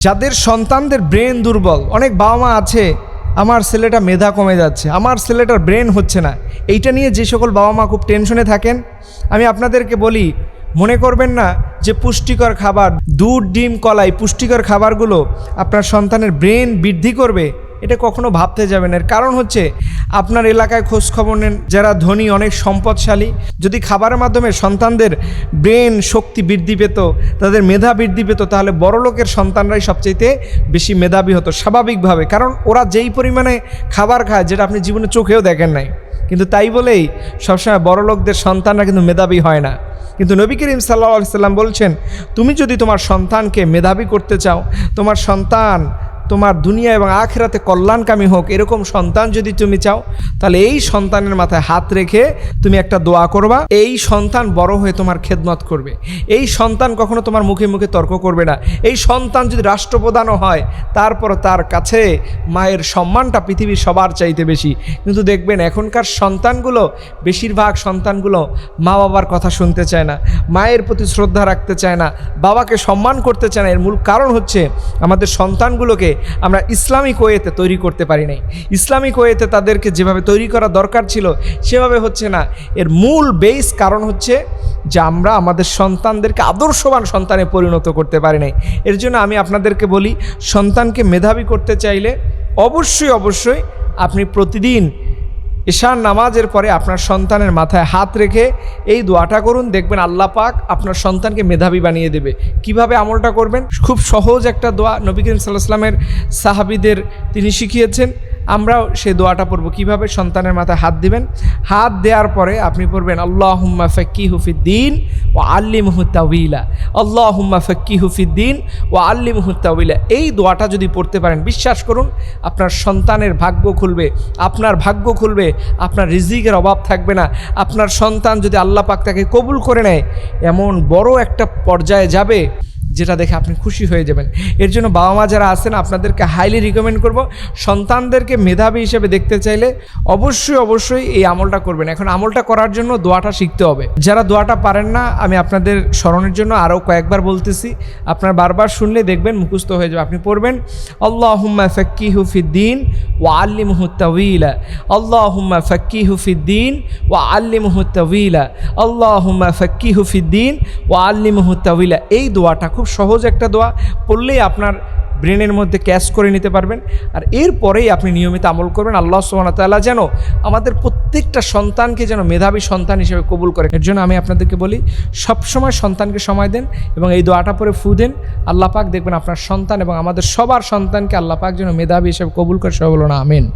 যাদের সন্তানদের ব্রেন দুর্বল, অনেক বাবা মা আছে, আমার ছেলেটা মেধা কমে যাচ্ছে, আমার ছেলেটার ব্রেন হচ্ছে না। এইটা নিয়ে যে সকল বাবা মা খুব টেনশনে থাকেন, আমি আপনাদেরকে বলি, মনে করবেন না যে পুষ্টিকর খাবার, দুধ, ডিম, কলাই, পুষ্টিকর খাবারগুলো আপনার সন্তানের ব্রেন বৃদ্ধি করবে এটা কখনো ভাবতে যাবেন এর কারণ হচ্ছে আপনার এলাকায় খোঁজ খবর নেন। যারা ধনী, অনেক সম্পদশালী, যদি খাবারের মাধ্যমে সন্তানদের ব্রেন শক্তি বৃদ্ধি পেত, তাদের মেধা বৃদ্ধি পেত, তাহলে বড় লোকের সন্তানরাই সবচাইতে বেশি মেধাবী হতো, স্বাভাবিকভাবে। কারণ ওরা যেই পরিমাণে খাবার খায়, যেটা আপনি জীবনে চোখেও দেখেন নাই। কিন্তু তাই বলেই সবসময় বড় লোকদের সন্তানরা কিন্তু মেধাবী হয় না। কিন্তু নবী করিম সাল্লা সাল্লাম বলছেন, তুমি যদি তোমার সন্তানকে মেধাবী করতে চাও, তোমার সন্তান তোমার দুনিয়া এবং আখেরাতে কল্যাণকামী হোক, এরকম সন্তান যদি তুমি চাও, তাহলে এই সন্তানের মাথায় হাত রেখে তুমি একটা দোয়া করবা। এই সন্তান বড় হয়ে তোমার খেদমত করবে। এই সন্তান কখনো তোমার মুখে মুখে তর্ক করবে না। এই সন্তান যদি রাষ্ট্রপ্রধানও হয় তারপর তার কাছে মায়ের সম্মানটা পৃথিবীর সবার চাইতে বেশি। কিন্তু দেখবেন, এখনকার সন্তানগুলো, বেশিরভাগ সন্তানগুলো মা বাবার কথা শুনতে চায় না, মায়ের প্রতি শ্রদ্ধা রাখতে চায় না, বাবাকে সম্মান করতে চায় না। এর মূল কারণ হচ্ছে, আমাদের সন্তানগুলোকে আমরা ইসলামিক ওয়েতে তৈরি করতে পারি নাই। ইসলামিক ওয়েতে তাদেরকে যেভাবে তৈরি করা দরকার ছিল, সেভাবে হচ্ছে না। এর মূল বেস কারণ হচ্ছে যে আমরা আমাদের সন্তানদেরকে আদর্শবান সন্তানে পরিণত করতে পারি নাই। এর জন্য আমি আপনাদেরকে বলি, সন্তানকে মেধাবী করতে চাইলে অবশ্যই অবশ্যই আপনি প্রতিদিন ঈশান নামাজের পরে আপনার সন্তানের মাথায় হাত রেখে এই দোয়াটা করুন। দেখবেন আল্লাহ পাক আপনার সন্তানকে মেধাবী বানিয়ে দেবে। কীভাবে আমলটা করবেন? খুব সহজ একটা দোয়া নবী করিম সাল্লাহ সাল্লামের সাহাবিদের তিনি শিখিয়েছেন। আমরাও সেই দোয়াটা পড়ব। কীভাবে সন্তানের মাথায় হাত দিবেন? হাত দেওয়ার পরে আপনি পড়বেন আল্লাহ হুম্মা ফক্কি হুফিদ্দিন ও আল্লি মুহুত্তাউলা আল্লাহ হুম্মা ফক্কি হুফিদ্দিন ও আল্লি মুহুত্তাউলা এই দোয়াটা যদি পড়তে পারেন, বিশ্বাস করুন, আপনার সন্তানের ভাগ্য খুলবে, আপনার ভাগ্য খুলবে, আপনার রিজিকের অভাব থাকবে না। আপনার সন্তান যদি আল্লাহ পাক তাকে কবুল করে নেয়, এমন বড় একটা পর্যায়ে যাবে যেটা দেখে আপনি খুশি হয়ে যাবেন। এর জন্য বাবা মা যারা আছেন, আপনাদেরকে হাইলি রিকমেন্ড করব। সন্তানদেরকে মেধাবী হিসেবে দেখতে চাইলে অবশ্যই অবশ্যই এই আমলটা করবেন। এখন আমলটা করার জন্য দোয়াটা শিখতে হবে। যারা দোয়াটা পারেন না, আমি আপনাদের স্মরণের জন্য আরও কয়েকবার বলতেছি। আপনার বারবার শুনলে দেখবেন মুখস্থ হয়ে যাবে। আপনি পড়বেন আল্লাহ হুম্মা ফক্কি হুফিদ্দিন ও আল্লি মুহুত্তাউলা আল্লাহ হুম্মা ফক্কি হুফিদ্দিন ও আল্লি মুহুত্তাউলা আল্লাহ হুম্মা ফক্কি হুফিদ্দিন ও আল্লি মুহুত্তাউলা এই দোয়াটা খুব সহজ একটা দোয়া পড়লেই আপনার ব্রেনের মধ্যে ক্যাশ করে নিতে পারবেন। আর এরপরেই আপনি নিয়মিত আমল করবেন। আল্লাহ সুবাহতাল্লাহ যেন আমাদের প্রত্যেকটা সন্তানকে যেন মেধাবী সন্তান হিসেবে কবুল করে। এর জন্য আমি আপনাদেরকে বলি, সবসময় সন্তানকে সময় দেন এবং এই দোয়াটা পরে ফু দেন। আল্লাহ পাক দেখবেন আপনার সন্তান এবং আমাদের সবার সন্তানকে আল্লাহ পাক যেন মেধাবী হিসেবে কবুল করে। সবাই বলো না আমিন।